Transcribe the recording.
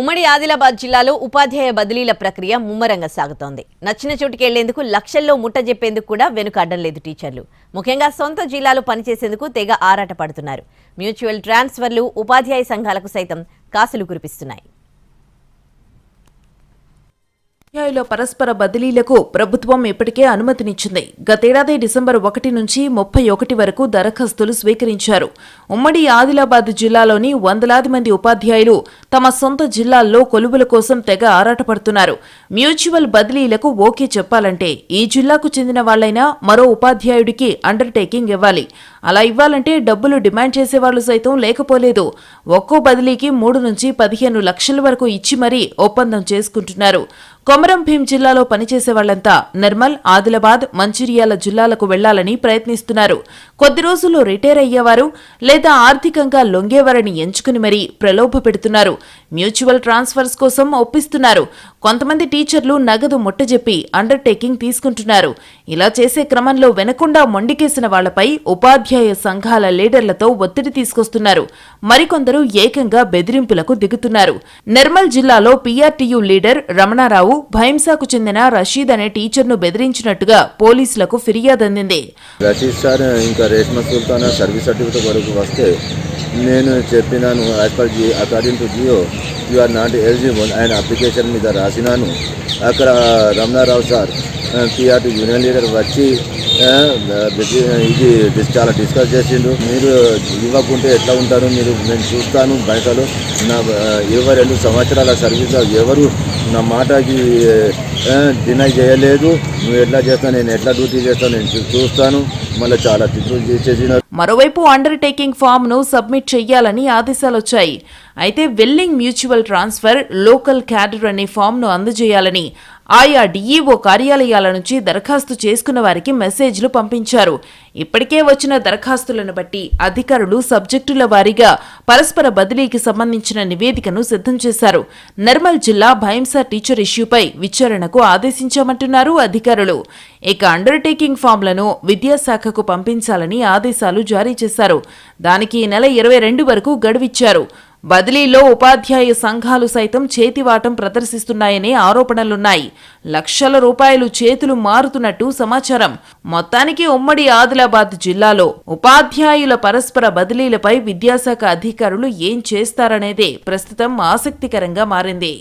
ఉమ్మడి ఆదిలాబాద్ జిల్లాలో ఉపాధ్యాయ బదిలీల ప్రక్రియ ముమ్మరంగా సాగుతోంది. నచ్చిన చోటుకి వెళ్ళేందుకు లక్షల్లో ముట్టజెప్పేందుకు కూడా వెనుకాడడం లేదు టీచర్లు. ముఖ్యంగా సొంత జిల్లాలో పనిచేసేందుకు తెగ ఆరాట పడుతున్నారు మ్యూచువల్ ట్రాన్స్ఫర్లు ఉపాధ్యాయ సంఘాలకు సైతం కాసులు కురిపిస్తున్నాయి. ఉపాధ్యాయుల పరస్పర బదిలీలకు ప్రభుత్వం ఇప్పటికే అనుమతినిచ్చింది. గతేడాది డిసెంబర్ ఒకటి నుంచి ముప్పై ఒకటి వరకు దరఖాస్తులు స్వీకరించారు. ఉమ్మడి ఆదిలాబాద్ జిల్లాలోని వందలాది మంది ఉపాధ్యాయులు తమ సొంత జిల్లాల్లో కొలువుల కోసం తెగ ఆరాటపడుతున్నారు. మ్యూచువల్ బదిలీలకు ఓకే చెప్పాలంటే ఈ జిల్లాకు చెందిన వాళ్ళైనా మరో ఉపాధ్యాయుడికి అండర్టేకింగ్ ఇవ్వాలి. అలా ఇవ్వాలంటే డబ్బులు డిమాండ్ చేసేవాళ్ళు సైతం లేకపోలేదు. ఒక్కో బదిలీకి మూడు నుంచి పదిహేను లక్షల వరకు ఇచ్చి మరీ ఒప్పందం చేసుకుంటున్నారు. కొమరం భీం జిల్లాలో పనిచేసే వాళ్ళంతా నిర్మల్ ఆదిలాబాద్ మంచిర్యాల జిల్లాలకు వెళ్ళాలని ప్రయత్నిస్తున్నారు. కొద్ది రోజుల్లో రిటైర్ అయ్యేవారు లేదా ఆర్థికంగా లొంగేవారని ఎంచుకుని మరీ ప్రలోభ పెడుతున్నారు. మ్యూచువల్ ట్రాన్స్ఫర్స్ కోసం ఒప్పిస్తున్నారు. కొంతమంది టీచర్లు నగదు ముట్టజెప్పి అండర్టేకింగ్ తీసుకుంటున్నారు. ఇలా చేసే క్రమంలో వెనకుండా మొండికేసిన వాళ్ళపై ఉపాధ్యాయ సంఘాల లీడర్లతో ఒత్తిడి తీసుకొస్తున్నారు. మరికొందరు ఏకంగా బెదిరింపులకు దిగుతున్నారు. నిర్మల్ జిల్లాలో పీఆర్టీయూ లీడర్ రమణారావు భైంసాకు చెందిన రషీద్ అనే టీచర్ను బెదిరించినట్టుగా పోలీసులకు ఫిర్యాదు అందింది. రషీద్ సార్ ఇంకా సుల్తానా సర్వీస్ సర్టిఫికేట్ వరకు వస్తే నేను చెప్పినాను as per G according to GO you are not eligible ఆయన అప్లికేషన్ మీద రాసినాను. అక్కడ Ramanarao sir PRT union leader వచ్చి ఇది చాలా డిస్కస్ చేసిండు. మీరు ఇవ్వకుంటే ఎట్లా ఉంటారు? మీరు నేను చూస్తాను బయటలో. నా ఇరవై రెండు సంవత్సరాల సర్వీస్లో ఎవరు నా మాటకి డినై చేయలేదు. నువ్వు ఎట్లా చేస్తావు? నేను ఎట్లా డ్యూటీ చేస్తాను నేను చూస్తాను. మళ్ళీ చాలా తిట్లు చేసిన మరోవైపు అండర్టేకింగ్ టేకింగ్ను సబ్మిట్ చేయాలని ఆదేశాలొచ్చాయి. అయితే willing mutual transfer local cadre అనే ఫామ్ను అందజేయాలని ఆయా డిఈఓ కార్యాలయాల నుంచి దరఖాస్తు చేసుకున్న వారికి మెసేజ్లు పంపించారు. ఇప్పటికే వచ్చిన దరఖాస్తులను బట్టి అధికారులు సబ్జెక్టుల వారీగా పరస్పర బదిలీకి సంబంధించిన నివేదికను సిద్ధం చేశారు. నిర్మల్ జిల్లా భయంసా టీచర్ ఇష్యూపై విచారణకు ఆదేశించామంటున్నారు అధికారులు. ఇక అండర్టేకింగ్ ఫామ్లను విద్యాశాఖకు పంపించాలని ఆదేశాలు జారీ చేశారు. దానికి ఈ నెల ఇరవై రెండు వరకు గడువిచ్చారు. బదిలీలో ఉపాధ్యాయ సంఘాలు సైతం చేతివాటం ప్రదర్శిస్తున్నాయనే ఆరోపణలున్నాయి. లక్షల రూపాయలు చేతులు మారుతున్నట్టు సమాచారం. మొత్తానికి ఉమ్మడి ఆదిలాబాద్ జిల్లాలో ఉపాధ్యాయుల పరస్పర బదిలీలపై విద్యాశాఖ అధికారులు ఏం చేస్తారనేదే ప్రస్తుతం ఆసక్తికరంగా మారింది.